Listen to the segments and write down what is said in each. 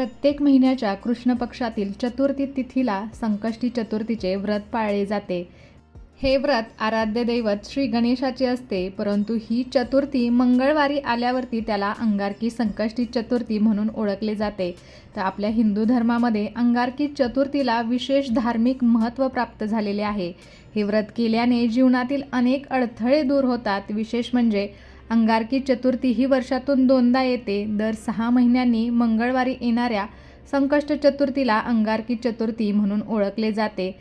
प्रत्येक महिन्याच्या कृष्ण पक्षातील चतुर्थी तिथीला संकष्टी चतुर्थीचे व्रत पाळले जाते. हे व्रत आराध्य दैवत श्री गणेशाचे असते परंतु ही चतुर्थी मंगळवारी आल्यावरती त्याला अंगारकी संकष्टी चतुर्थी म्हणून ओळखले जाते. तर आपल्या हिंदू धर्मामध्ये अंगारकी चतुर्थीला विशेष धार्मिक महत्त्व प्राप्त झालेले आहे. हे व्रत केल्याने जीवनातील अनेक अडथळे दूर होतात. विशेष म्हणजे अंगारकी चतुर्थी ही वर्षातून दोनदा येते. दर सहा महिन्यांनी मंगळवारी येणाऱ्या संकष्ट चतुर्थीला अंगारकी चतुर्थी म्हणून ओळखले जाते.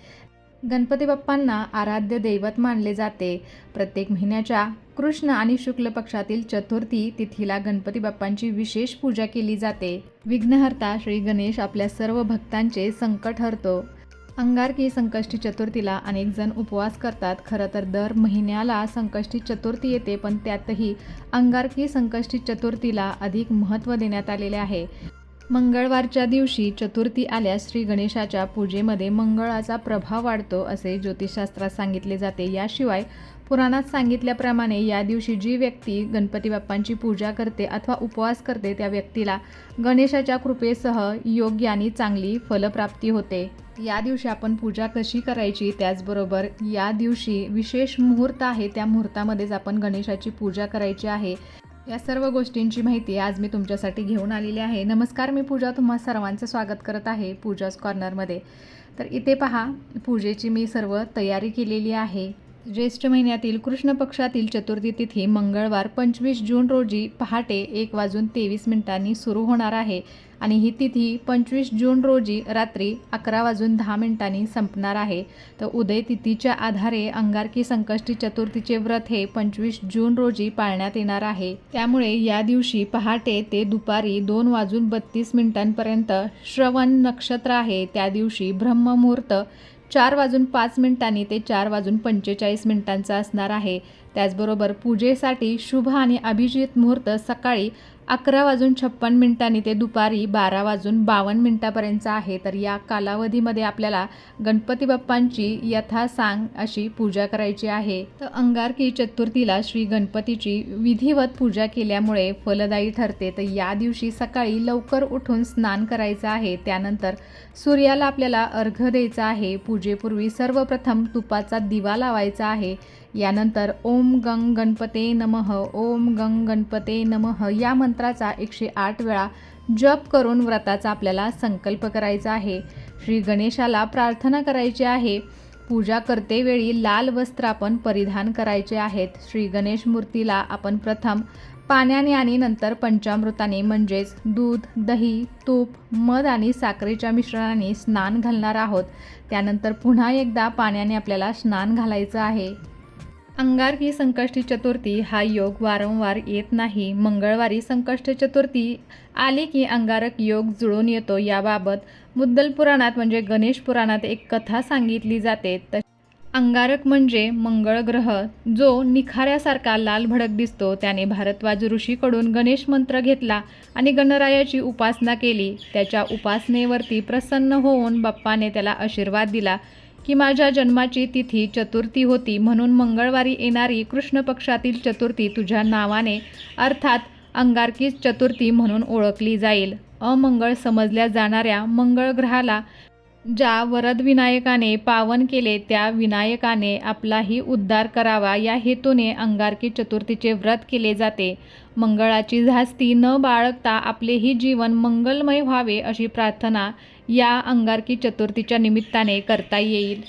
गणपती बाप्पांना आराध्य दैवत मानले जाते. प्रत्येक महिन्याच्या कृष्ण आणि शुक्ल पक्षातील चतुर्थी तिथीला गणपती बाप्पांची विशेष पूजा केली जाते. विघ्नहर्ता श्री गणेश आपल्या सर्व भक्तांचे संकट हरतो. अंगारकी संकष्टी चतुर्थीला अनेक जण उपवास करतात. खरं तर दर महिन्याला संकष्टी चतुर्थी येते पण त्यातही अंगारकी संकष्टी चतुर्थीला अधिक महत्त्व देण्यात आलेले आहे. मंगळवारच्या दिवशी चतुर्थी आल्यास श्री गणेशाच्या पूजेमध्ये मंगळाचा प्रभाव वाढतो असे ज्योतिषशास्त्रात सांगितले जाते. याशिवाय पुराणात सांगितल्याप्रमाणे या दिवशी जी व्यक्ती गणपती बाप्पांची पूजा करते अथवा उपवास करते त्या व्यक्तीला गणेशाच्या कृपेसह योग्य आणि चांगली फलप्राप्ती होते. या दिवशी आपण पूजा कशी करायची? त्याचबरोबर या दिवशी विशेष मुहूर्त आहे. त्या मुहूर्तामध्येच आपण गणेशाची पूजा करायची आहे. या सर्व गोष्टींची माहिती आज मी तुमच्यासाठी घेऊन आलेली आहे. नमस्कार मी पूजा. तुम्हा सर्वांचं स्वागत करत आहे पूजाच कॉर्नरमध्ये तर इथे पहा पूजेची मी सर्व तयारी केलेली आहे. ज्येष्ठ महिन्यातील कृष्ण पक्षातील चतुर्थी तिथी मंगळवार पंचवीस जून रोजी पहाटे एक वाजून तेवीस मिनिटांनी सुरू होणार आहे आणि ही तिथी पंचवीस जून रोजी रात्री अकरा वाजून दहा मिनिटांनी संपणार आहे. तर उदय तिथीच्या आधारे अंगारकी संकष्टी चतुर्थीचे व्रत हे पंचवीस जून रोजी पाळण्यात येणार आहे. त्यामुळे या दिवशी पहाटे ते दुपारी दोन वाजून बत्तीस मिनिटांपर्यंत श्रवण नक्षत्र आहे. त्या दिवशी ब्रह्ममुहूर्त चार वाजून पाच मिनिटांनी ते चार वाजून पंचेचाळीस मिनिटांचा असणार आहे. त्याचबरोबर पूजेसाठी शुभ आणि अभिजित मुहूर्त सकाळी अकरा वाजून छप्पन मिनिटांनी ते दुपारी बारा वाजून बावन्न मिनिटापर्यंतचा आहे. तर या कालावधीमध्ये आपल्याला गणपती बाप्पांची यथासांग अशी पूजा करायची आहे. तर अंगारकी चतुर्थीला श्री गणपतीची विधिवत पूजा केल्यामुळे फलदायी ठरते. तर या दिवशी सकाळी लवकर उठून स्नान करायचं आहे. त्यानंतर सूर्याला आपल्याला अर्घ द्यायचा आहे. पूजेपूर्वी सर्वप्रथम तुपाचा दिवा लावायचा आहे. यानंतर ओम गंग गणपते नमः ओम गंग गणपते नमः या मंत्राचा एकशे आठ वेळा जप करून व्रताचा आपल्याला संकल्प करायचा आहे. श्री गणेशाला प्रार्थना करायची आहे. पूजा करतेवेळी लाल वस्त्र आपण परिधान करायचे आहेत. श्री गणेश मूर्तीला आपण प्रथम पाण्याने आणि नंतर पंचामृताने म्हणजेच दूध दही तूप मध आणि साखरेच्या मिश्रणाने स्नान घालणार आहोत. त्यानंतर पुन्हा एकदा पाण्याने आपल्याला स्नान घालायचं आहे. अंगारकी संकष्टी चतुर्थी हा योग वारंवार येत नाही. मंगळवारी संकष्ट चतुर्थी आली की अंगारक योग जुळून येतो. याबाबत मुद्दल पुराणात म्हणजे गणेश पुराणात एक कथा सांगितली जाते. तर अंगारक म्हणजे मंगळ ग्रह जो निखाऱ्यासारखा लाल भडक दिसतो. त्याने भारद्वाज ऋषीकडून गणेश मंत्र घेतला आणि गणरायाची उपासना केली. त्याच्या उपासनेवरती प्रसन्न होऊन बाप्पाने त्याला आशीर्वाद दिला. की माझ्या जन्माची तिथी चतुर्थी होती म्हणून मंगळवारी येणारी कृष्ण पक्षातील चतुर्थी तुझ्या नावाने अर्थात अंगारकी चतुर्थी म्हणून ओळखली जाईल. अमंगळ समजल्या जाणाऱ्या मंगळ ग्रहाला ज्या वरदविनायकाने पावन केले त्या विनायकाने आपलाही उद्धार करावा. या हेतूने अंगारकी चतुर्थीचे व्रत केले जाते. मंगळाची झास्ती न बाळगता आपलेही जीवन मंगलमय व्हावे अशी प्रार्थना या अंगारकी चतुर्थीच्या निमित्ताने करता येईल.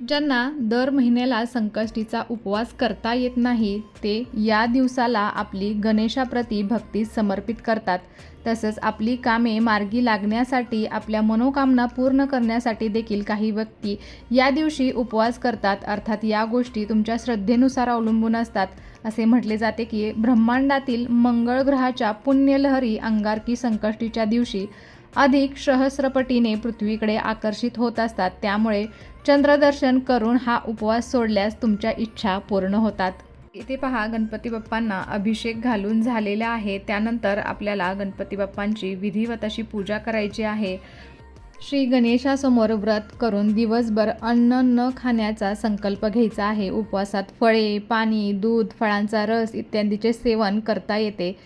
ज्यांना दर महिन्याला संकष्टीचा उपवास करता येत नाही ते या दिवसाला आपली गणेशाप्रती भक्ती समर्पित करतात. तसंच आपली कामे मार्गी लागण्यासाठी आपल्या मनोकामना पूर्ण करण्यासाठी देखील काही व्यक्ती या दिवशी उपवास करतात. अर्थात या गोष्टी तुमच्या श्रद्धेनुसार अवलंबून असतात. असे म्हटले जाते की ब्रह्मांडातील मंगळ ग्रहाच्या पुण्यलहरी अंगारकी संकष्टीच्या दिवशी अधिक सहस्रपटीने पृथ्वीकडे आकर्षित होत असतात. त्यामुळे चंद्रदर्शन करून हा उपवास सोडल्यास तुमच्या इच्छा पूर्ण होतात. इथे पहा गणपती बाप्पांना अभिषेक घालून झालेला आहे. त्यानंतर आपल्याला गणपती बाप्पांची विधिवत अशी पूजा करायची आहे. श्री गणेशासमोर व्रत करून दिवसभर अन्न न खाण्याचा संकल्प घ्यायचा आहे. उपवासात फळे पाणी दूध फळांचा रस इत्यादीचे सेवन करता येते.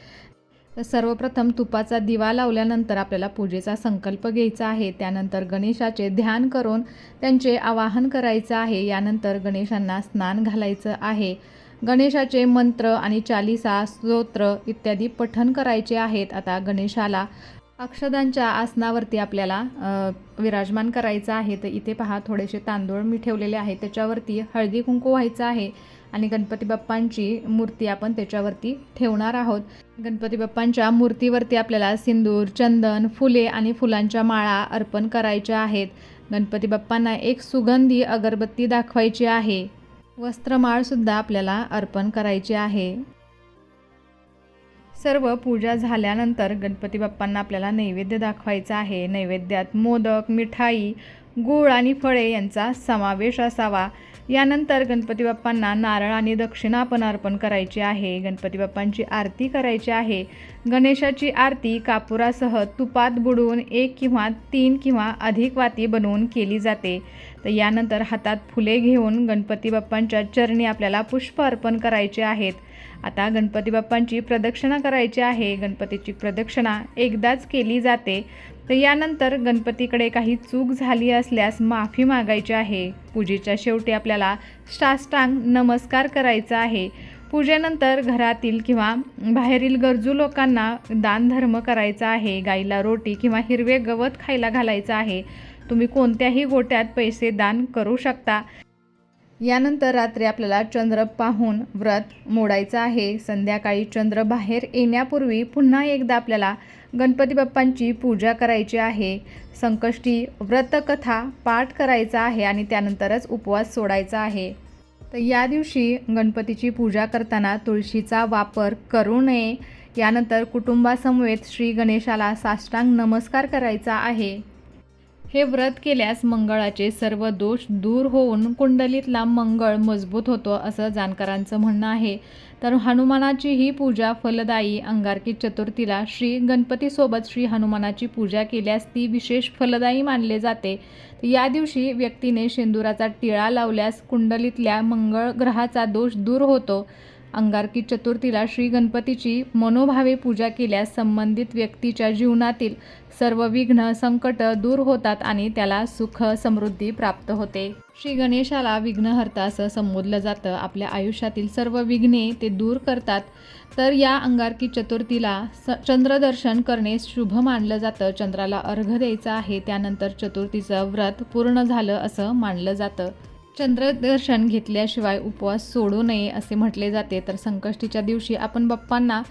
तर सर्वप्रथम तुपाचा दिवा लावल्यानंतर आपल्याला पूजेचा संकल्प घ्यायचा आहे. त्यानंतर गणेशाचे ध्यान करून त्यांचे आवाहन करायचं आहे. यानंतर गणेशांना स्नान घालायचं आहे. गणेशाचे मंत्र आणि चालिसा स्तोत्र इत्यादी पठण करायचे आहेत. आता गणेशाला अक्षदांच्या आसनावरती आपल्याला विराजमान करायचं आहे. तर इथे पहा थोडेसे तांदूळ मी ठेवलेले आहे त्याच्यावरती हळदी कुंकू व्हायचं आहे आणि गणपती बाप्पांची मूर्ती आपण त्याच्यावरती ठेवणार आहोत. गणपती बाप्पांच्या मूर्तीवरती आपल्याला सिंदूर चंदन फुले आणि फुलांच्या माळा अर्पण करायच्या आहेत. गणपती बाप्पांना एक सुगंधी अगरबत्ती दाखवायची आहे. वस्त्रमाळसुद्धा आपल्याला अर्पण करायची आहे. सर्व पूजा झाल्यानंतर गणपती बाप्पांना आपल्याला नैवेद्य दाखवायचा आहे. नैवेद्यात मोदक मिठाई गूळ आणि फळे यांचा समावेश असावा. यानंतर गणपती बाप्पांना नारळ आणि दक्षिणा पण अर्पण करायची आहे. गणपती बाप्पांची आरती करायची आहे. गणेशाची आरती कापुरासह तुपात बुडवून एक किंवा तीन किंवा अधिक वाती बनवून केली जाते. तर यानंतर हातात फुले घेऊन गणपती बाप्पांच्या चरणी आपल्याला पुष्प अर्पण करायचे आहेत. आता गणपती बाप्पांची प्रदक्षिणा करायची आहे. गणपतीची प्रदक्षिणा एकदाच केली जाते. तर यानंतर गणपतीकडे काही चूक झाली असल्यास माफी मागायची आहे. पूजेच्या शेवटी आपल्याला साष्टांग नमस्कार करायचा आहे. पूजेनंतर घरातील किंवा बाहेरील गरजू लोकांना दानधर्म करायचा आहे. गाईला रोटी किंवा हिरवे गवत खायला घालायचं आहे. तुम्ही कोणत्याही गोट्यात पैसे दान करू शकता. यानंतर रात्री आपल्याला चंद्र पाहून व्रत मोडायचं आहे. संध्याकाळी चंद्र बाहेर येण्यापूर्वी पुन्हा एकदा आपल्याला गणपती बाप्पांची पूजा करायची आहे. संकष्टी व्रतकथा पाठ करायचा आहे आणि त्यानंतरच उपवास सोडायचा आहे. तर या दिवशी गणपतीची पूजा करताना तुळशीचा वापर करू नये. यानंतर कुटुंबासमवेत श्री गणेशाला साष्टांग नमस्कार करायचा आहे. हे व्रत केल्यास मंगळाचे सर्व दोष दूर होऊन कुंडलीतला मंगळ मजबूत होतो असं जाणकारांचं म्हणणं आहे. तर हनुमानाची ही पूजा फलदायी अंगारकी चतुर्थीला श्री गणपतीसोबत श्री हनुमानाची पूजा केल्यास ती विशेष फलदायी मानले जाते. या दिवशी व्यक्तीने शेंदुराचा टिळा लावल्यास कुंडलीतल्या मंगळ ग्रहाचा दोष दूर होतो. अंगारकी चतुर्थीला श्री गणपतीची मनोभावे पूजा केल्यास संबंधित व्यक्तीच्या जीवनातील सर्व विघ्न संकट दूर होतात आणि त्याला सुख समृद्धी प्राप्त होते. श्री गणेशाला विघ्नहर्ता असं संबोधलं जातं. आपल्या आयुष्यातील सर्व विघ्ने ते दूर करतात. तर या अंगारकी चतुर्थीला स चंद्रदर्शन करणे शुभ मानलं जातं. चंद्राला अर्घ द्यायचा आहे. त्यानंतर चतुर्थीचं व्रत पूर्ण झालं असं मानलं जातं. चंद्रदर्शन घेतल्याशिवाय उपवास सोडू नये असे म्हटले जाते. तर संकष्टीच्या दिवशी आपण बाप्पांना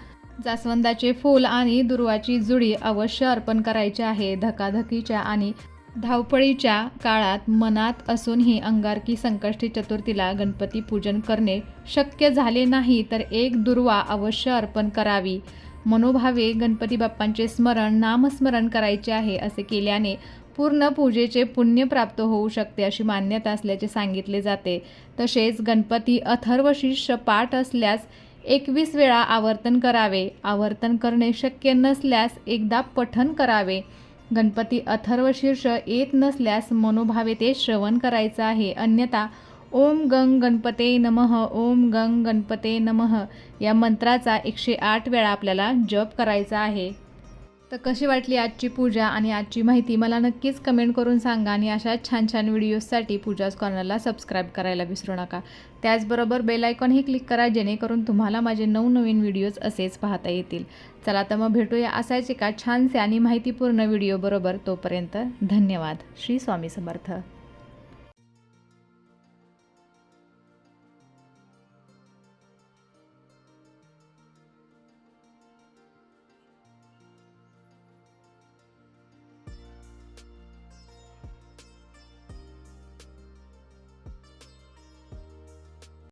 जास्वंदाचे फूल आणि दुर्वाची जुडी अवश्य अर्पण करायची आहे. धकाधकीच्या आणि धावपळीच्या काळात मनात असूनही अंगारकी संकष्टी चतुर्थीला गणपती पूजन करणे शक्य झाले नाही तर एक दुर्वा अवश्य अर्पण करावी. मनोभावे गणपती बाप्पांचे स्मरण नामस्मरण करायचे आहे असे केल्याने पूर्ण पूजेचे पुण्य प्राप्त होऊ शकते अशी मान्यता असल्याचे सांगितले जाते. तसेच गणपती अथर्वशीर्ष पाठ असल्यास एकवीस वेळा आवर्तन करावे. आवर्तन करणे शक्य नसल्यास एकदा पठन करावे. गणपती अथर्वशीर्ष येत नसल्यास मनोभावे ते श्रवण करायचं आहे. अन्यथा ओम गंग गणपते नमः ओम गंग गणपते नमः या मंत्राचा एकशे आठ वेळा आपल्याला जप करायचा आहे. तर कशी वाटली आजची पूजा आणि आजची माहिती मला नक्कीच कमेंट करून सांगा आणि अशा छान छान व्हिडिओजसाठी पूजाज कॉर्नरला सबस्क्राईब करायला विसरू नका. त्याचबरोबर बेलायकॉनही क्लिक करा जेणेकरून तुम्हाला माझे नवनवीन व्हिडिओज असेच पाहता येतील. चला तर मग भेटूया असायचे एका छानसे आणि माहितीपूर्ण व्हिडिओबरोबर तोपर्यंत धन्यवाद. श्री स्वामी समर्थ.